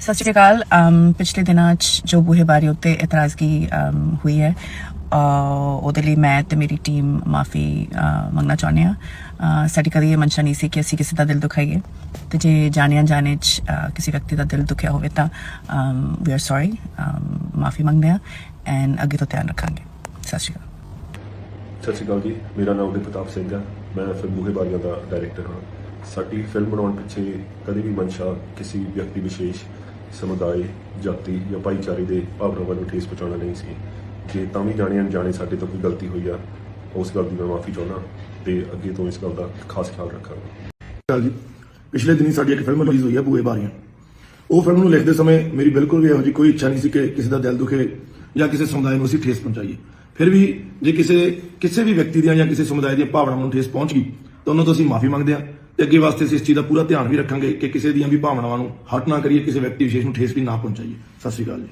ਸਤਿ ਸ਼੍ਰੀ ਅਕਾਲ। ਪਿਛਲੇ ਦਿਨਾਂ 'ਚ ਜੋ ਬੂਹੇਬਾਰੀ ਉੱਤੇ ਇਤਰਾਜ਼ਗੀ ਹੋਈ ਹੈ ਉਹਦੇ ਲਈ ਮੈਂ ਤੇ ਮੇਰੀ ਟੀਮ ਮਾਫੀ ਮੰਗਣਾ ਚਾਹੁੰਦੇ ਆ ਸਾਡੀ ਕਦੀ ਇਹ ਮਨਸ਼ਾ ਨਹੀਂ ਸੀ ਕਿ ਅਸੀਂ ਕਿਸੇ ਦਾ ਦਿਲ ਦੁਖਾਈਏ। ਤੇ ਜੇ ਜਾਣਿਆ ਜਾਣੇ 'ਚ ਕਿਸੇ ਵਿਅਕਤੀ ਦਾ ਦਿਲ ਦੁਖਿਆ ਹੋਵੇ ਤਾਂ ਵੀ ਆਰ ਸੌਰੀ ਮਾਫੀ ਮੰਗਦੇ ਆ ਐਂਡ ਅੱਗੇ ਤੋਂ ਧਿਆਨ ਰੱਖਾਂਗੇ। ਸਤਿ ਸ਼੍ਰੀ ਅਕਾਲ। ਸਤਿ ਸ਼੍ਰੀ ਅਕਾਲ ਜੀ। ਮੇਰਾ ਨਾਮ ਪ੍ਰਤਾਪ ਸਿੰਘ ਹੈ। ਮੈਂ ਫਿਲਮ ਬੂਹੇਬਾਰੀਆਂ ਦਾ ਡਾਇਰੈਕਟਰ ਹਾਂ। ਸਾਡੀ ਫਿਲਮ ਬਣਾਉਣ ਪਿੱਛੇ ਕਦੇ ਵੀ ਮਨਸ਼ਾ ਕਿਸੇ ਵਿਅਕਤੀ ਵਿਸ਼ੇਸ਼ ਸਮੁਦਾਇ, ਜਾਤੀ ਜਾਂ ਭਾਈਚਾਰੇ ਦੇ ਭਾਵਨਾਵਾਂ ਨੂੰ ਠੇਸ ਪਹੁੰਚਾਉਣਾ ਨਹੀਂ ਸੀ। ਜੇ ਤਾਂ ਵੀ ਜਾਣੇ ਅਣਜਾਣੇ ਸਾਡੇ ਤੋਂ ਕੋਈ ਗਲਤੀ ਹੋਈ ਆ, ਉਸ ਗੱਲ ਦੀ ਮੈਂ ਮਾਫੀ ਚਾਹੁੰਦਾ ਤੇ ਅੱਗੇ ਤੋਂ ਇਸ ਗੱਲ ਦਾ ਖਾਸ ਖਿਆਲ ਰੱਖਾਂਗਾ। ਗੱਲ ਜੀ, ਪਿਛਲੇ ਦਿਨੀ ਸਾਡੀ ਇੱਕ ਫਿਲਮ ਰਿਲੀਜ਼ ਹੋਈ ਹੈ ਬੂਏ ਬਾਰੀਆਂ। ਉਹ ਫਿਲਮ ਨੂੰ ਲਿਖਦੇ ਸਮੇਂ ਮੇਰੀ ਬਿਲਕੁਲ ਵੀ ਇਹੋ ਜਿਹੀ ਕੋਈ ਇੱਛਾ ਨਹੀਂ ਸੀ ਕਿ ਕਿਸੇ ਦਾ ਦਿਲ ਦੁਖੇ ਜਾਂ ਕਿਸੇ ਸਮੁਦਾਇ ਨੂੰ ਅਸੀਂ ਠੇਸ ਪਹੁੰਚਾਈਏ। ਫਿਰ ਵੀ ਜੇ ਕਿਸੇ ਕਿਸੇ ਵੀ ਵਿਅਕਤੀ ਦੀਆਂ ਜਾਂ ਕਿਸੇ ਸਮੁਦਾਇ ਦੀਆਂ ਭਾਵਨਾਵਾਂ ਨੂੰ ਠੇਸ ਪਹੁੰਚ ਗਈ, ਤਾਂ ਉਹਨਾਂ ਤੋਂ ਅਸੀਂ ਮਾਫੀ ਮੰਗਦੇ ਹਾਂ। ਤੇ ਅੱਗੇ ਵਾਸਤੇ ਅਸੀਂ ਇਸ ਚੀਜ਼ ਦਾ ਪੂਰਾ ਧਿਆਨ ਵੀ ਰੱਖਾਂਗੇ ਕਿ ਕਿਸੇ ਦੀਆਂ ਵੀ ਭਾਵਨਾਵਾਂ ਨੂੰ ਹਰਟ ਨਾ ਕਰੀਏ, ਕਿਸੇ ਵਿਅਕਤੀ ਵਿਸ਼ੇਸ਼ ਨੂੰ ਠੇਸ ਵੀ ਨਾ ਪਹੁੰਚਾਈਏ। ਸਤਿ ਸ਼੍ਰੀ ਅਕਾਲ ਜੀ।